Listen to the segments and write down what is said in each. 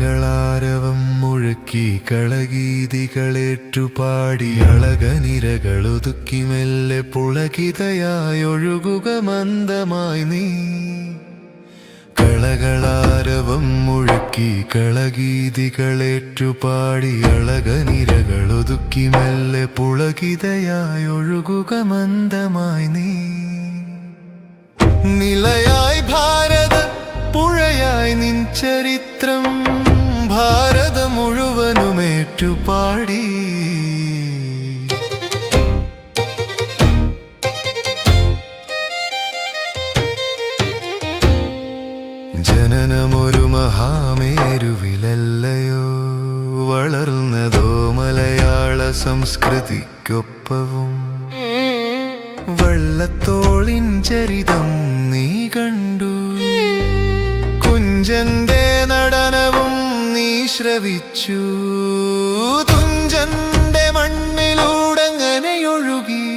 കളകളാരവം മുഴക്കി കളഗീതികളേറ്റുപാടി അളകനിരകളൊതുക്കി മെല്ലെ പുളകിതയായൊഴുകുക മന്ദമായി നീ. കളകളാരവം മുഴക്കി കളഗീതികളേറ്റുപാടി അളകനിരകളൊതുക്കി മെല്ലെ പുളകിതയായൊഴുകുക മന്ദമായി നീ. നിലയായി ഭാരത പുഴയായി നിൻ ചരിത്രം. മുഴുവനുമേറ്റുപാടി ജനനമൊരു മഹാമേരുവിലല്ലയോ വളർന്നതോ മലയാള സംസ്കൃതിക്കൊപ്പവും. വള്ളത്തോളിൻ ചരിതം നീ കണ്ടു. നീ ശ്രവിച്ചു തുഞ്ചന്റെ മണ്ണിലൂടങ്ങനെയൊഴുകി.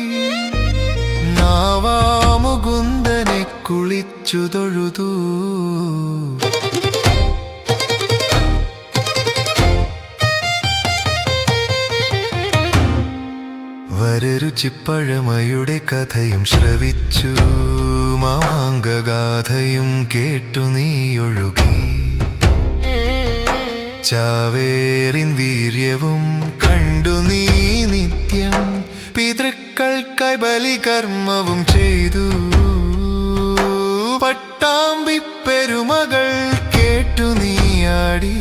നാവാമുകുന്ദനെ കുളിച്ചു തൊഴുതു. വരരുചിപ്പഴമയുടെ കഥയും ശ്രവിച്ചു. മാമാങ്കഗാഥയും കേട്ടു നീ ഒഴുകി ചാവേറിൻ വീര്യവും കണ്ടു നീ നിത്യം. പിതൃക്കൾക്കായി ബലികർമ്മവും ചെയ്തു. പട്ടാമ്പി പെരുമകൾ കേട്ടു നീയാടി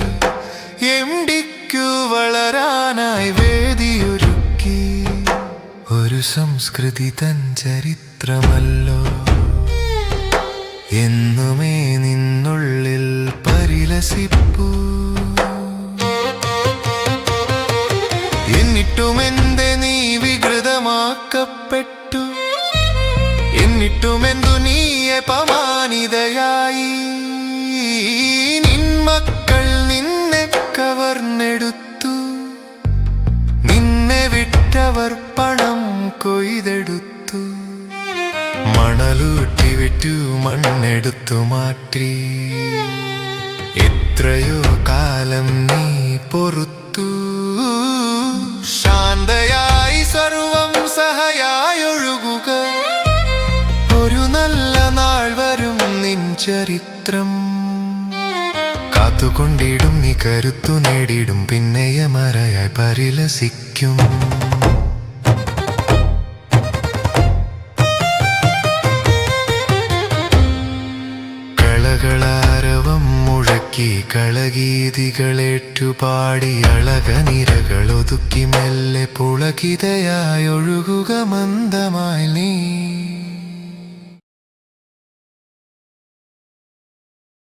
എം ഡിക്കു വളരാനായി വേദിയൊരുക്കി. ഒരു സംസ്കൃതി തൻ ചരിത്രമല്ലോ. എന്നിട്ടുമെന്തെ നീ വികൃതമാക്കപ്പെട്ടു? എന്നിട്ടുമെന്തു നീയെ പമാനിതയായി നിൻമക്കൾ നിന്നെ കവർന്നെടുത്തു. നിന്നെ വിട്ടവർ പണം കൊയ്തെടുത്തു. മണലൂട്ടി വിറ്റു മണ്ണെടുത്തു മാറ്റി. എത്രയോ കാലം നീ പൊറുത്തു ചരിത്രം. കാത്തുകൊണ്ടിടും നീ കരുത്തു നേടിയിടും പിന്നെയമറയായി പരിലസിക്കും. കളകളാരവം മുഴക്കി കളഗീതികളേറ്റുപാടി അളകനിരകളൊതുക്കി മെല്ലെ പുളകിതയായൊഴുകുക മന്ദമായി നീ.